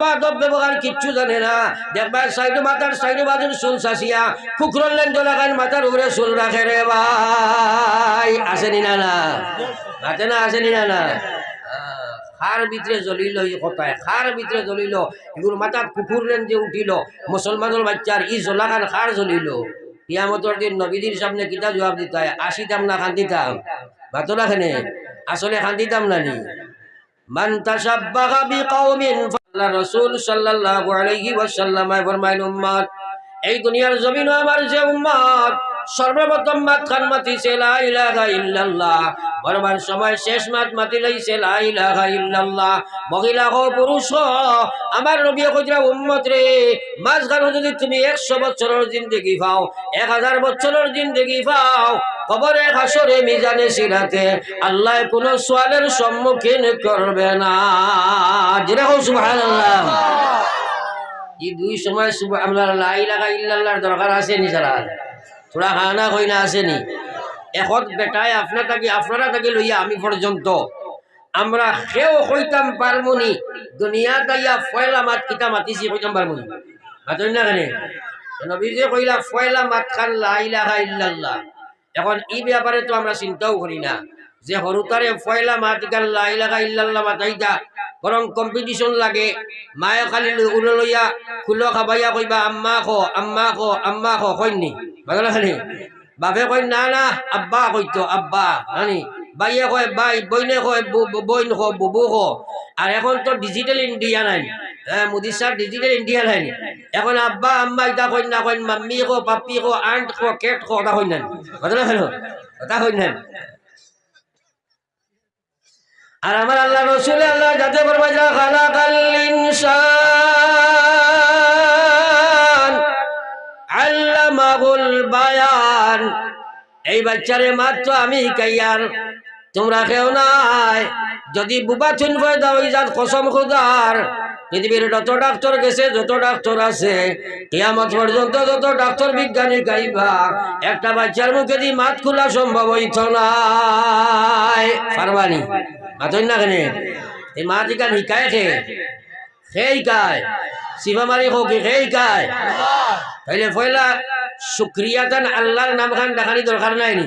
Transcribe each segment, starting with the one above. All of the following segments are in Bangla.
আদব ব্যবহার কিচ্ছু জানে না। দেখবার সাইডে মাথার সাইডে বাজুর চুল চাষিয়া কুকুরলেন জলাখান মাথার উপরে চুল রাখে রে ভাই। আসেনি না না? আছে না, আসেনি না না? খার ভিতরে জ্বলিল এই কথায়, খার ভিতরে জ্বলিল। এগুলো মাথার কুকুরলেন যে উঠিল, মুসলমানের বাচ্চার ই জলাখান খার জ্বলিল। কিয়ামতর দিন নবীদের সামনে কিতা জবাব দিতে আসিতাম না খান্দিতাম ভাতো রাখেনে আসলে খান্দিতাম না নি? মান আল্লাহ রাসূল সাল্লাল্লাহু আলাইহি ওয়াসাল্লাম ফরমাইল উম্মত এই দুনিয়ার জমিন আমার যে উম্মত সর্বপ্রথম মাত খান মাতিছে শেষ মাত মাতি যদি তুমি 100 বছরের জিন্দেগি পাও 1000 বছরের জিন্দেগি পাও কবরে হাসরে মিজানে সিরাতে আল্লাহ কোন সোয়ালের সম্মুখীন করবে না। দুই সময় আমরা লাই লাগা দরকার আছে নি যারা থোড়া খানা কই না আসেনি। এখন বেটায় আপনার থাকি, আপনারা থাকি লইয়া আমি পর্যন্ত। আমরা সেও কইতাম পারমুনি। দুনিয়া দাইয়া ফয়লা মাত কিতা মাতিছি কইতাম পারমুনি। মাতই না কেনে? নবীজে কইলা, ফয়লা মাত খান লা ইলাহা ইল্লাল্লাহ। এখন এই ব্যাপারে তো আমরা চিন্তাও করি না। যে হরুতারে ফয়লা মাত গান লা ইলাহা ইল্লাল্লাহ মাতাইতা বরং কম্পিটিশন লাগে। মায়ে খালি উলো লইয়া খুলো খাবাইয়া কইবা, আম্মা খো আম্মা খো আম্মা খো কইনি বাগলা খালি? বাপে কই না না, আব্বা কইতো, আব্বা, নানি। বাইয়ে কয়, বাই, বইনে কয় বইন খো, বুবু খো। আর এখন তো ডিজিটাল ইন্ডিয়া নাই। হ্যাঁ মোদি স্যার ডিজিটাল ইন্ডিয়া নাই এখন আব্বা আম্মা ইটা কই না কই মাম্মি কো, পাপ্পি কো আন্ট কো, কেট কো ওটা কই না। বাগলা খালি ওটা কই না। আর আমার আল্লাহ রসুল আল্লাহ যাতে যা খালাকাল ইনসান আল্লামাহুল বায়ান। এই বাচ্চারে মাত্র আমি কাইয়ার তোমরা কেউ নাই। যদি বুবা চুন ভয় দাও ইজাত কসম খুদার পৃথিবীর যত ডাক্তার গেছে, যত ডাক্তার আছে, কিয়ামত পর্যন্ত যত ডাক্তার বিজ্ঞানী গাইবা, একটা বাচ্চার মুখে দিয়ে মাত খোলা সম্ভব হইত নাই। পারবানি? মাতই না কেনে? এই মা দিকান শিকায় খে খে শিকায়। শিবা মারি হোক খে শিকায়। তাইলে পয়লা শুক্রিয়াতান আল্লাহর নাম খান দেখানি দরকার নাই নি?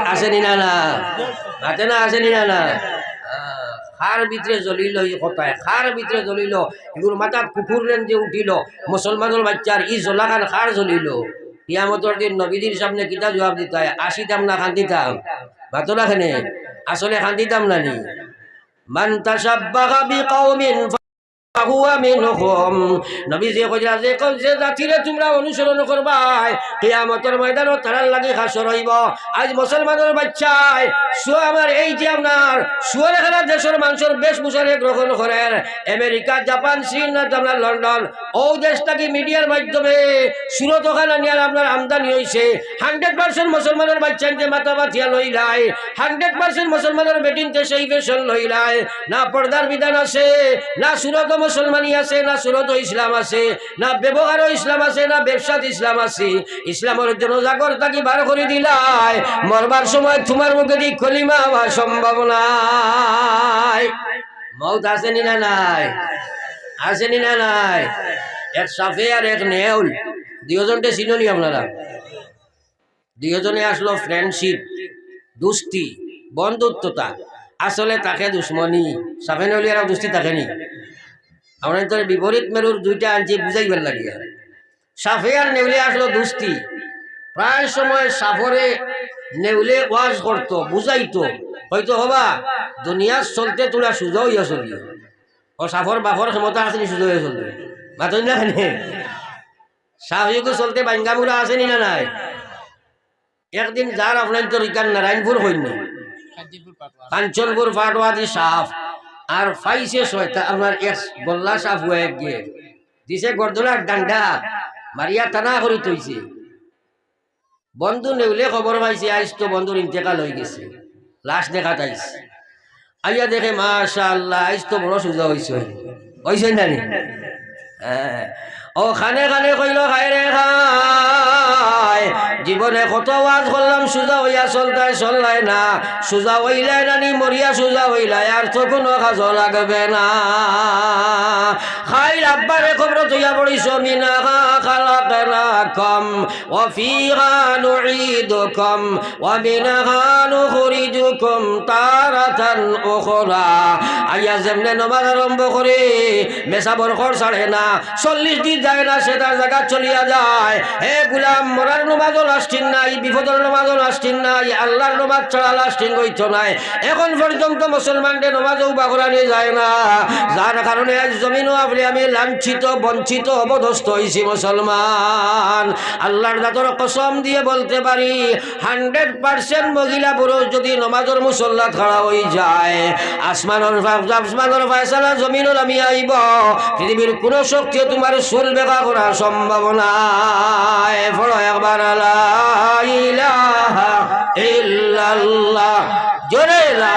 না। না না? না না না? উঠিল মুসলমানের বাচ্চার ই জলাখান খার জ্বলিল কিয়ামতর দিন নবীদের সামনে কিতা জবাব দিতে হয়? আসিতাম না খান্দিতাম ভাতো রাখেনে আসলে খান্দিতাম না নি ফাহুয়া মিনহুম। নবীজি কইরা যে কোন যে জাতিরে তোমরা অনুসরণ সু আমার এই যে আপনার, সুয়ার খেলা দেশের মানুষের বেশভূষারে গ্রহণ জাপান, চীন না আপনার লন্ডন, ও দেশটাকে মিডিয়ার মাধ্যমে সুরত ওখানে নিয়ে আপনার আমদানি হয়েছে হান্ড্রেড পার্সেন্ট মুসলমানের বাচ্চাইতে মাথা বাথিয়া লইলাই, হান্ড্রেড পার্সেন্ট মুসলমানের বেটিনতে সেই ফেশন লইলাই। না পর্দার বিধান আছে, না সুরত মুসলমানি আছে, না সুরত ইসলাম আছে, না ব্যবহার ইসলাম আছে, না ব্যবসাত ইসলাম আছে। ইসলামের জন্য জাগর তাকে বার করে দিলাই? মরবার সময় তোমার মুখে দি খলিমা হওয়া সম্ভব নাই। মৌত আসেনি না নাই? আসেনি না নাই? এক সাফে আর এক নেউল। দুজনকে চিনলি আপনারা? দুজনে আসলো ফ্রেন্ডশিপ দুস্তি বন্ধুত্বতা। আসলে তাকে দুশ্মনী। সাফে নেউলি আর তাকে থাকেনি আমরা বিপরীত মেরুর দুইটা আনছি বুঝাইবার লাগিয়া সাফে আর? নেউলে আসলো দুস্তি প্রায় সময় সাফরে নেউলে ওয়াজ করতো বুঝাইতো। হয়তো হবা দুনিয়ার চলতে তোরা সুযোগ হইয়া চলি ও সাফর বাফর ক্ষমতা আসেনি সুযোগ হয়ে চলতে মাতই না কেনে সাহসিকও চলতে বাঙ্গামুরা আসেনি না নাই? একদিন যার আপনার তো রিকান নারায়ণপুর হইনি কাঞ্চনপুর ফাটওয়াদি সাফ। আর ফাইছে ছয়টা আমার এক বল্লা সাফ হয়ে গিয়ে। দিছে গর্দলার ডান্ডা, মারিয়া টানা করে তৈছে বন্ধু নেউলে খবর পাইছে আইস তো বন্ধুর ইন্তেকাল হয়ে গেছে। লাশ দেখা তাইছে আইয়া দেখে মাশাল্লাহ আইস তো বড় সুজা হয়েছে হয়েছে না। ও খানে খানে কইল খাই রে খাই জীবনে কত ওয়াজ করলাম, সুজা হইয়া চলতায় চললাই না। সুজা হইলাই নানি, মরিয়া সুজা হইলাই, আর তো কোনো কাজ লাগবে না। খাই আব্বারে খবর তুইয়া পড়িস মিনা খালাকনা কম وفيها نعيدكم ومنها نخرجكم تارة أخرى আইয়া যেমনে নমাজ আরম্ভ করে মেসা বরখর ছাড়ে না চল্লিশ দিন যায় না সে তার জায়গা চলিয়া যায় হে গুলাম মরার নমাজও লাস্টিন নাই বিপদের নমাজও লাস্টিন নাই আল্লাহর নমাজ ছাড়া লাস্টিন হইত নাই এখন পর্যন্ত মুসলমানদের নমাজও বাগরানি যায় না যার কারণে আজ জমিনও আপনি আমি লাঞ্ছিত বঞ্চিত অবদস্ত হয়েছি মুসলমান আল্লাহর দাতর কসম দিয়ে বলতে পারি, হান্ড্রেড পার্সেন্ট মহিলা পুরুষ যদি নমাজের মুসল্লা খাড়া হয়ে যায়, আসমানের আসমানের ফয়সালা জমিনের আমি আইব, পৃথিবীর কোনো শক্তিও তোমার চুল বেকা করার সম্ভাবনা ফলো একবার ইল্লাল্লাহ। জোরে লা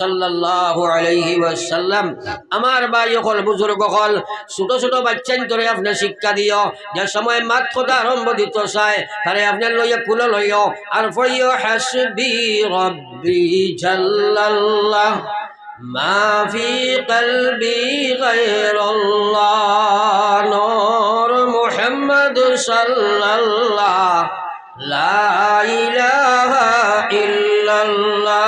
সাল্লাল্লাহু আলাইহি ওয়াসাল্লাম, আমার ভাই হল বুজুর্গ হল ছোট ছোট বাচ্চান আপনি শিক্ষা দিও। যে সময় মাত কথা আরম্ভ দিত চায় তারে আপনি লইয়া কুলো লইও। আর ফইও হাসবি রব্বি কলবি ইল্লাল্লাহ।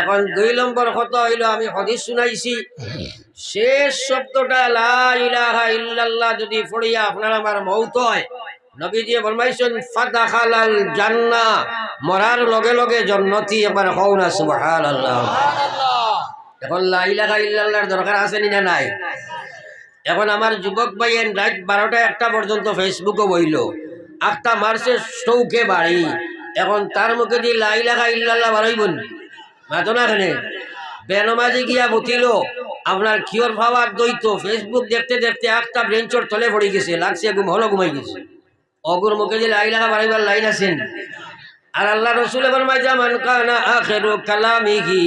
এখন দুই নম্বর কত হইল, আমি হদিস শুনাইছি। শেষ শব্দটা, লা ইলাহা ইল্লাল্লাহ যদি পড়িয়া আপনার আমার মৌত হয়, নবীজি ফরমাইছেন মরার লগে লগে এখন আছে নাই? এখন একটা পর্যন্ত ফেসবুকে বইল, আটটা মারছে চৌকে বাড়ি। এখন তার মুখে দিয়ে লাই লাগা ইল্লাল্লাহ বাড়াইবন? মাতো না এখানে বেনমাজি গিয়া বুতিল আপনার কিওর ভাবার দৈত ফেসবুক দেখতে দেখতে একটা ব্রেঞ্চর তলে পড়ে গেছে, লাগছে ঘুম, হলো ঘুমাই গেছে। অগুর মুখে যে লাইন লাগা বাড়াইবার লাইন আছেন। আর আল্লাহ রসুল ফরমাই জামান কানা আখিরু কালামিহি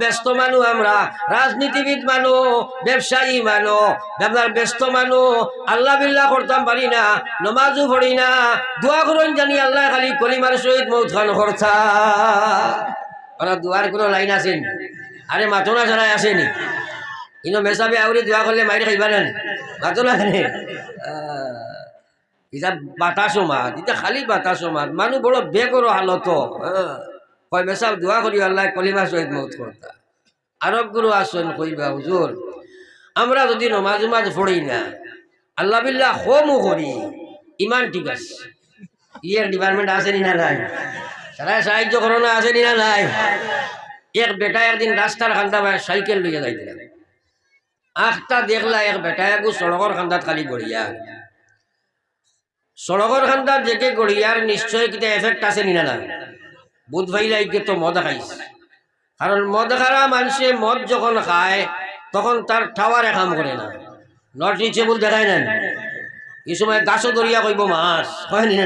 ব্যস্ত আমরা, রাজনীতিবিদ মানুষ ব্যবসায়ী মানুষ আপনার ব্যস্ত মানুষ আল্লাহ বিল্লাহ করতাম পারি না, নমাজও পড়ি না, দোয়া করুন জানি আল্লাহ খালি কলিমার সহিত মৌত খান করতা ওরা দুয়ার কোনো লাইন আছেন আরে মাথনা ছাড়াই আসেনি। ইনো মেসাবে আউরি দোয়া করলে মাইরে খাইবা নেন না খানে ইটা বাতাসো মাত ইটা খালি বাতাসো মাত মানুষ বড় বেগর হালত। কয় মেসাব দোয়া করি আল্লাহ কলিমা সহিত মৌত করতা আরব গুরু আসেন কইবা হুজুর আমরা যদি নমাজ উমাজ পড়ি না, আল্লাহ বিল্লাহ হোমও করি ইমান ঠিক আছে। ইয়ের ডিপার্টমেন্ট আছে নি না নাই? সারা সাহায্য করো না আছে নি না নাই? এক বেটা একদিন রাস্তার ভাই সাইকেল লইয়া যাইতে আখটা দেখলা এক বেটা একু সড়কর খান্দাত খালি গড়িয়া সড়কর খান্দাত যেকে গড়িয়ার নিশ্চয় কিতা এফেক্ট আছে নি না বুধ ভাইলাইকে তো মদ খাইছে। কারণ মদ খারা মানুষে মদ যখন খায়, তখন তার টাওয়ারে কাম করে না। নট রিচেবল দেখায় না এই সময় গাছও দরিয়া কইব মাছ হয় নি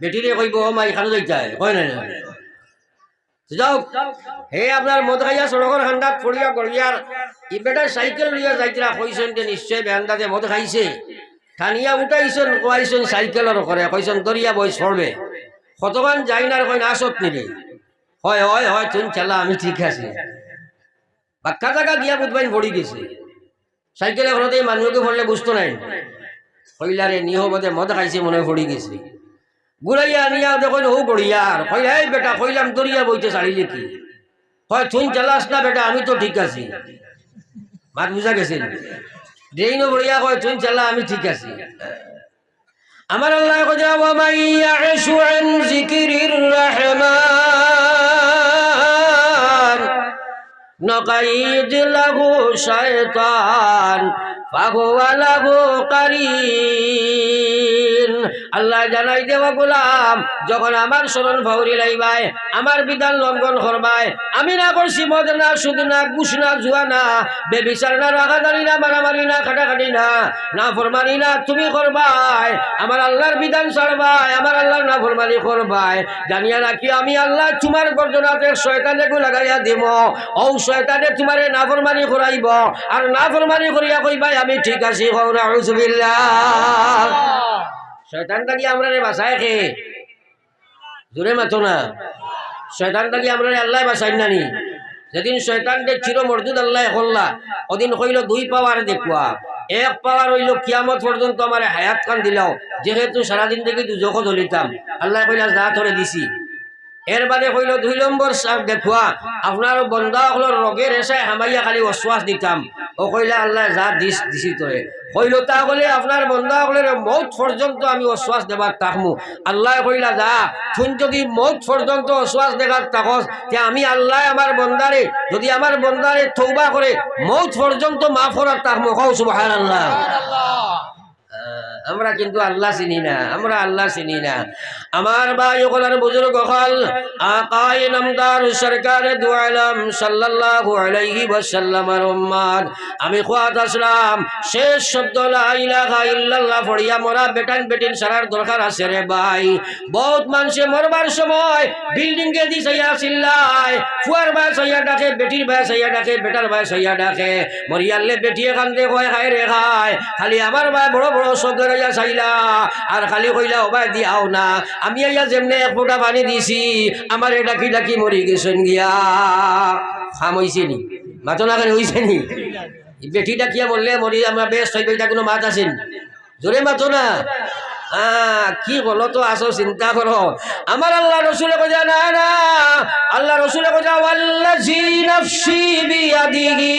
বেটিরে কইব ও মা এখানে যাইতাই হয় না মদ নিশ্চয় মদ খাইছে। ঠানিয়া পড়বে কতক্ষণ যাই না আসত নিলে হয় হয় হয় তুমি চালা আমি ঠিক আছে। বাক্কা জায়গা গিয়া বুধবাই পড়ি গেছে। সাইকেলে ঘরতে মানুষকে পড়লে বুঝতো নাই। কইলারে নিহ মদ খাইছে, মনে পড়ি গেছে। ঘুরাইয়া নিয়া দেখুন হৌ গড়িয়ার কইলা, এই বেটা, কইলাম, দরিয়া বইতে চালিলে কি হয় তুই চালাস না বেটা, আমি তো ঠিক আছি। মাত বুঝা গেছে ড্রেইনও বড়িয়া কয় তুই চালা, আমি ঠিক আছি। আমার আল্লাহ কজা ওয়ামাই ইয়াশু আন যিকিরির রহমান, নকাইদ লাহু শায়তান আল্লাহ জানাই দেওয়া গোলাম, যখন আমার স্মরণ ভৌরি লাইবাই, আমার বিধান লঙ্ঘন করবাই, আমি না করছি মদ না, সুদ না, ঘুষ না, জুয়া না, বেবিচার না রাগাদারি না, মারামারি না, খাটাখাটি না না ফরমানি না, তুমি করবাই, আমার আল্লাহর বিধান ছাড়বাই, আমার আল্লাহর না ফরমানি করবাই, জানিয়া রাখি আমি আল্লাহ তোমার গর্জনাতে শয়তানে গু লাগাইয়া দিব ও শয়তানে তোমারে না ফরমানি করাইব, আর না ফরমানি করিয়া কইবাই আমি ঠিক আছি কৌরা হুজুবিল্লাহ শয়তানটা কি আমরা বাসায় খে জোরে মাথো না। শয়তানটা কি আমরা আল্লাহ বাসাই নানি। যেদিন শয়তানকে চির মর্দুদ আল্লাহ করলা, ওদিন কইল দুই পাওয়ার দেখুয়া। এক পাওয়ার হইল কিয়ামত পর্যন্ত আমার হায়াত খান দিলাও, যেহেতু সারাদিন থেকে দুজক ধরিতাম আল্লাহ কইলা যা ধরে দিছি। এর বাদে কইল, দুই নম্বর দেখুয়া, আপনার বন্দা হলোর রোগের এসে হামাইয়া খালি অশ্বাস দিতাম। ও কইলা আল্লাহ যা দিস দিছি তোরে কইল তা কলে আপনার বন্ধা কলে মৌত পর্যন্ত আমি অশ্বাস দেবার তাকমু। আল্লাহ কইলা যা তুই যদি মৌত পর্যন্ত অশ্বাস দেবার তাকস তে আমি আল্লাহ আমার বন্দারে যদি আমার বন্দারে থৌবা করে মৌত পর্যন্ত মাফ করার তাকমু। কৌ সুবহানাল্লাহ। আহ, আমরা কিন্তু আল্লাহ চিনি না, আমরা আল্লাহ চিনি না। আমার ভাই ওগুলার বুজুর্গ হল আকায় নামদার সরকার দুয়ালাম সাল্লাল্লাহু আমি খোয়াত আসলাম, শেষ শব্দ লা ইলাহা বেটান বেটিন সারার দরকার আছে রে ভাই। বহুত মানুষে মরবার সময় বিল্ডিং কে দি সাইয়া চিল্লায়, ফুয়ার ভাই সাইয়া ডাকে, বেটির ভাই সাইয়া ডাকে, বেটার ভাই সাইয়া ডাকে। মরিয়ালে বেটিয়ে কান্দে কয় খায় রে খায় খালি আমার ভাই বড় বড় চাইলা, আর খালি কইলা ও ভাই দিয়াও না। আমি আইয়া যেমনে এক ফোঁটা পানি দিছি, আমার ডাকি ডাকি মরি গেছেন গিয়া। খাম হইছে নি? না হইছে নি? ডাকিয়া বললে মরি আমার বেশ হইবে এটা কোনো মাত আছেন জোরে মাতো না? কি বলো তো আসো চিন্তা করো আমার আল্লাহ রসুলে কোজা না না। আল্লাহ রসুলে কোজা ওয়াল্লাজি নাফসি বিয়াদিহি।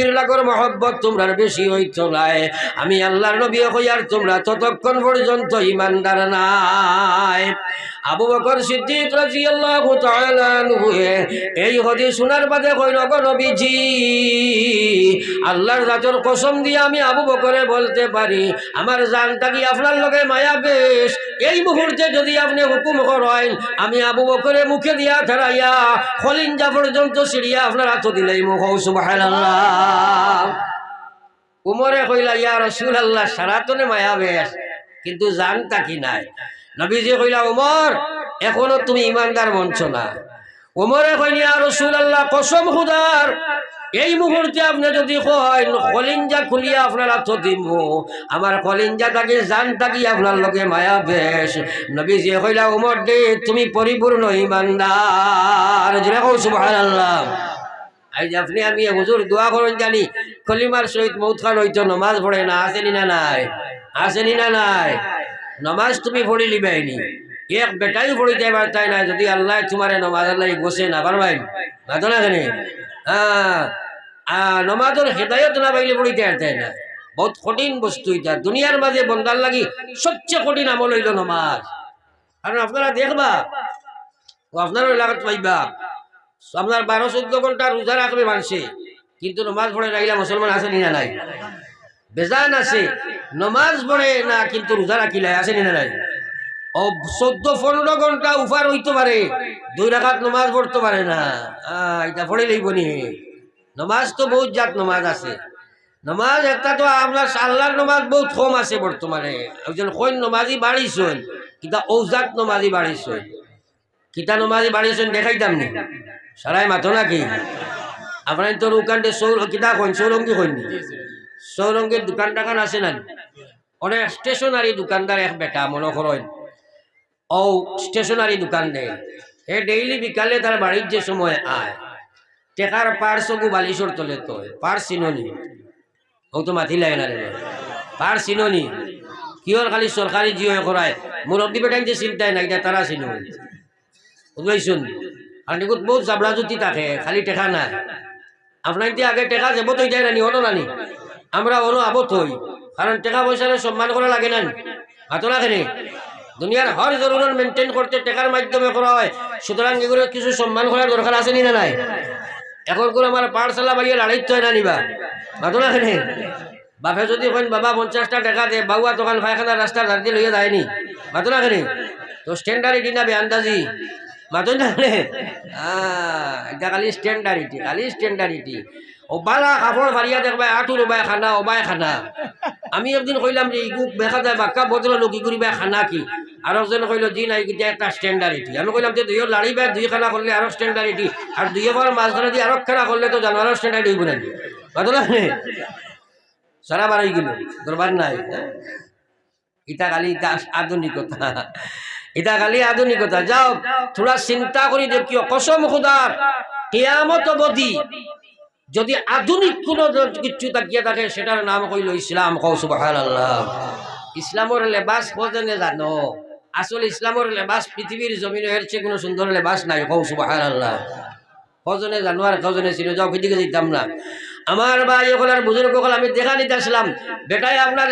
নবীর লাগর মহব্বত তোমরা বেশি হইত নাই। আমি আল্লাহর নবী হইয়ার তোমরা ততক্ষণ পর্যন্ত ইমানদার নাই। আবু বকর সিদ্দিক রাদিয়াল্লাহু তাআলা এই হদিস শোনার বাদে কইল গো নবীজি, আল্লাহর জাতর কসম দিয়ে আমি আবু বকরে বলতে পারি, আমার জানটা কি আপনার লগে মায়া বেশ? এই মুহূর্তে যদি আপনি হুকুম করেন, আমি আবু বকরে মুখে দিয়া ধরাইয়া খলিঞ্জা পর্যন্ত সিঁড়িয়া আপনার হাত দিলাই মুখ সুবহানাল্লাহ। উমরে কইলা, ইয়া রসুল আল্লাহ সারাতনে মায়া বেশ, কিন্তু জানটা কি নাই? নবীজি কইলা উমর, এখনও তুমি ইমানদার মঞ্চ না। উমরে কইনি আর রসুল আল্লাহ কসম খুদার, এই মুহূর্তে আপনি যদি কয়, কলিঞ্জা খুলিয়া আপনার হাত দিব আমার কলিঞ্জা থাকি জান থাকি আপনার লগে মায়া বেশ। নবী যে কইলা, উমর দে তুমি পরিপূর্ণ ইমানদার। যেটা কৌ সুবহানাল্লাহ। আজ আপনি, আমি হুজুর দোয়া করেন জানি, কলিমার সহিত মৌত খান হইতো নমাজ পড়ে না, আসেনি না নাই? আসেনি না নাই? নমাজ তুমি পড়ি লিবাইনি এক বেটাই পড়িতে পারতাই না যদি আল্লাহ তোমারে নমাজ আল্লাহ গোসে না পারবাই। মাতো না কেন? হ্যাঁ। নমাজের হেদায়ত না পাইলে পড়িতে পারতাই না বহুত কঠিন বস্তু এটা। দুনিয়ার মাঝে বন্দার লাগি সবচেয়ে কঠিন আমল হইল নমাজ। কারণ আপনারা দেখবা আপনার এলাকাত পাইবা। আপনার বারো চোদ্দ ঘণ্টা রোজা রাখবে মানুষে। কিন্তু নমাজ পড়ে রাখিলা মুসলমান আছে না নাই? বেজান আছে। নমাজ পড়ে না, কিন্তু রোজা রাখিলে আছে না নাই? চোদ্দ পনেরো ঘণ্টা উফার হইতে পারে, দুই রাখাত নমাজ পড়তে পারে না। এটা পড়ে লইব নি। নমাজ তো বহুত জাত নমাজ আছে। নমাজ একটা তো আপনার আল্লাহর নমাজ বহুত কম আছে বর্তমানে। একজন কইন নমাজি বাড়িছই কিতা ঔজাত নমাজি বাড়িছই কিতা নমাজি বাড়িছই দেখাইতাম নি? সারাই মাথো নাকি? আপনার তোর ওখানটা সৌর কিতা কইন সৌরঙ্গী কইন সৌরঙ্গীর দোকান টাকান আছে না? অনেক স্টেশনারি দোকানদার এক বেটা, মনে করেন। ও স্টেশনারি দোকান দেয় হে ডেইলি বিকালে তার বাড়ির যে সময় আয়, টেকার পার্স গু বালিশর তলে তো পার্স চিননি। ও তো মাথি লাগে না রে পার চিননি। কিহর খালি সরকারি জিও করায় মুরব্বী বেটাই যে চিন্তায় নাই তারা চিনো বুঝবাইছুন আর নিকুত বহুত জাবলা জুতি থাকে খালি টেকা নাই। আপনার আগে টেকা যাব তো যায় নানি অনো নানি আমরা অনো আবত হই। কারণ টাকা পয়সার সম্মান করা লাগে না হাতো রাখেনি দুনিয়ার হর জরুরত মেনটেন করতে টাকার মাধ্যমে করা হয়। সুতরাং এগুলো কিছু সম্মান করার দরকার আছে নি না নাই? এখন করে আমার পাঠশালা বাড়িয়ে লড়াইতে হয় না নিবা হাতো রাখেনি বাপে যদি কইন, বাবা, পঞ্চাশটা টাকা দে বাবুয়া দোকান ফায়খানা রাস্তার ধারতে লইয়া যায়নি। মাতো রাখেনি তো স্ট্যান্ডার্ড না বেআন্দাজি মাতো না এটা খালি স্ট্যান্ডারিটি খালি স্ট্যান্ডারিটি ও বালা কাপড় ভারিয়া দেখবা আটুর ওবাই খানা ওবাই খানা। আমি একদিন কইলাম যে ইগুক দেখা যায়, বাক্কা বদল লোক ইগুরি বাই খানা কি? আর একজন কইল, জি নাই কিন্তু একটা স্ট্যান্ডারিটি আমি কইলাম যে দুইও লাড়ি বাই দুই খানা করলে আরও স্ট্যান্ডারিটি আর দুই বার মাঝখানে দিয়ে আরও খানা করলে তো জানো আরও স্ট্যান্ডার্ড হইব না বাদল সারা হয়ে গেল। দরবার নাই। ইটা খালি আধুনিকতা। এটা খালি আধুনিকতা। যাও থোড়া চিন্তা করি দেখিও কসম খুদার কেয়ামত অবধি যদি আধুনিক কোনো কিছু তাকিয়ে থাকে, সেটার নাম কইল ইসলাম কৌ সুবহানাল্লাহ। ইসলামর লেবাস কজনে জানো? আসলে ইসলামর লেবাস পৃথিবীর জমিন চেয়ে কোনো সুন্দর লেবাস নাই কৌসুবাহ কজনে জানো আর কজনে ছিল যাও ফিদিকে দিতাম না। আমার ভাই ওখানে বুজুর্গ আমি দেখা নিতে আসলাম। বেটাই আপনার